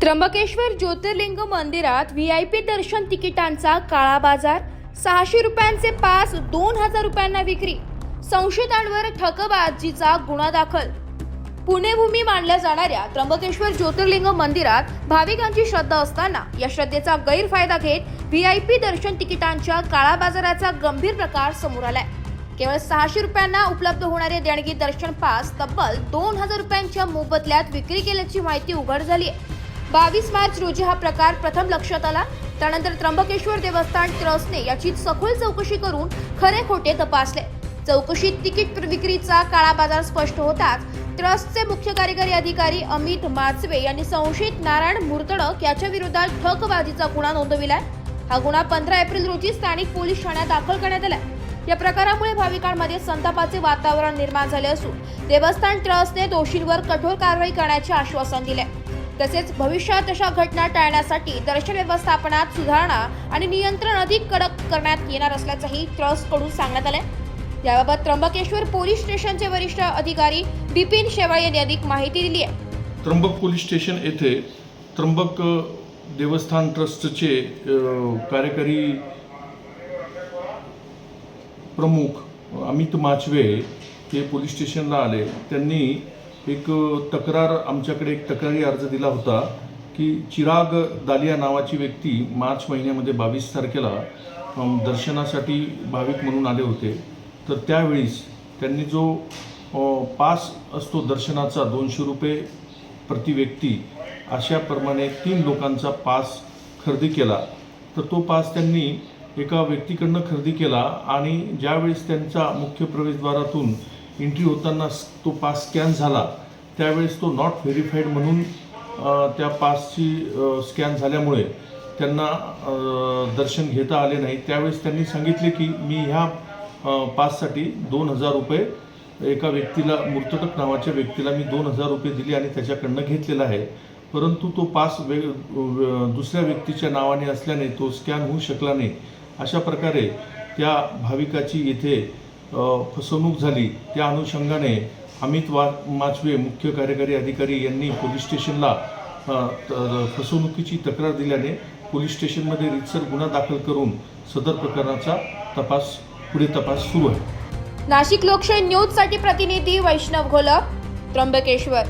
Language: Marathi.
त्र्यंबकेश्वर ज्योतिर्लिंग मंदिरात व्ही आय पी दर्शन तिकिटांचा काळा बाजार सहाशे रुपयांचे पास दोन हजार रुपयांना विक्री. संशयितांवर ठकबाजीचा गुन्हा दाखल. पुणेभूमी मानल्या जाणाऱ्या त्र्यंबकेश्वर ज्योतिर्लिंग मंदिरात भाविकांची श्रद्धा असताना या श्रद्धेचा गैरफायदा घेत व्ही आय पी दर्शन तिकिटांच्या काळा बाजाराचा गंभीर प्रकार समोर आलाय. केवळ सहाशे रुपयांना उपलब्ध होणारे देणगी दर्शन पास तब्बल दोन हजार रुपयांच्या मोबदल्यात विक्री केल्याची माहिती उघड झाली आहे बावीस मार्च रोजी हा प्रकार प्रथम लक्षात आला. त्यानंतर त्र्यंबकेश्वर देवस्थान ट्रस्टने याची सखोल चौकशी करून खरे खोटे तपासले. चौकशीत तिकीट विक्रीचा काळा बाजार स्पष्ट होताच ट्रस्टचे मुख्य कार्यकारी अधिकारी अमित माचवे यांनी संशयित नारायण मुर्तडक याच्या विरोधात ठकबाजीचा गुन्हा नोंदविलाय. हा गुन्हा पंधरा एप्रिल रोजी स्थानिक पोलीस ठाण्यात दाखल करण्यात आला या प्रकारामुळे भाविकांमध्ये संतापाचे वातावरण निर्माण झाले असून देवस्थान ट्रस्टने दोषींवर कठोर कारवाई करण्याचे आश्वासन दिले तसेच भविष्यात अशा घटना टाळण्यासाठी दर्शन व्यवस्थापनात सुधारणा आणि नियंत्रण अधिक कडक करण्यात येणार असल्याचंही ट्रस्टकडून सांगण्यात आलं याबाबत त्र्यंबकेश्वर पोलीस स्टेशनचे वरिष्ठ अधिकारी बिपिन शेवाळे यांनी अधिक माहिती दिली आहे. त्र्यंबक पोलीस स्टेशन येथे त्र्यंबक देवस्थान ट्रस्टचे कार्यकारी प्रमुख अमित माचवे हे पोलीस स्टेशनला आले. त्यांनी एक तक्रार आमच्याकडे एक तक्रारी अर्ज दिला होता की चिराग दालिया नावाची व्यक्ती मार्च महिन्यामध्ये बावीस तारखेला दर्शनासाठी भाविक म्हणून आले होते. तर त्यावेळीस त्यांनी जो पास असतो दर्शनाचा दोनशे रुपये प्रति व्यक्ती अशाप्रमाणे तीन लोकांचा पास खरेदी केला. तर तो पास त्यांनी एका व्यक्तीकडनं खरेदी केला आणि ज्यावेळेस त्यांचा मुख्य प्रवेशद्वारातून एंट्री होताना तो पास स्कॅन झाला त्यावेळेस तो नॉट व्हेरीफाईड म्हणून त्या पासची स्कॅन झाल्यामुळे त्यांना दर्शन घेता आले नाही. त्यावेळेस त्यांनी सांगितले की मी ह्या पाससाठी दोन हजार रुपये एका व्यक्तीला मूर्तटक नावाच्या व्यक्तीला मी दोन हजार रुपये दिले आणि त्याच्याकडनं घेतलेला आहे. परंतु तो पास वे दुसऱ्या व्यक्तीच्या नावाने असल्याने तो स्कॅन होऊ शकला नाही. अशा प्रकारे त्या भाविकाची येथे फसवणूक झाली त्या अनुषंगाने अमित वा माचवे मुख्य कार्यकारी अधिकारी यांनी पोलीस स्टेशनला फसवणुकीची तक्रार दिल्याने पोलीस स्टेशनमध्ये रितसर गुन्हा दाखल करून सदर प्रकरणाचा तपास पुढे तपास सुरू आहे. नाशिक लोकशाही न्यूजसाठी प्रतिनिधी वैष्णव घोलप त्र्यंबकेश्वर.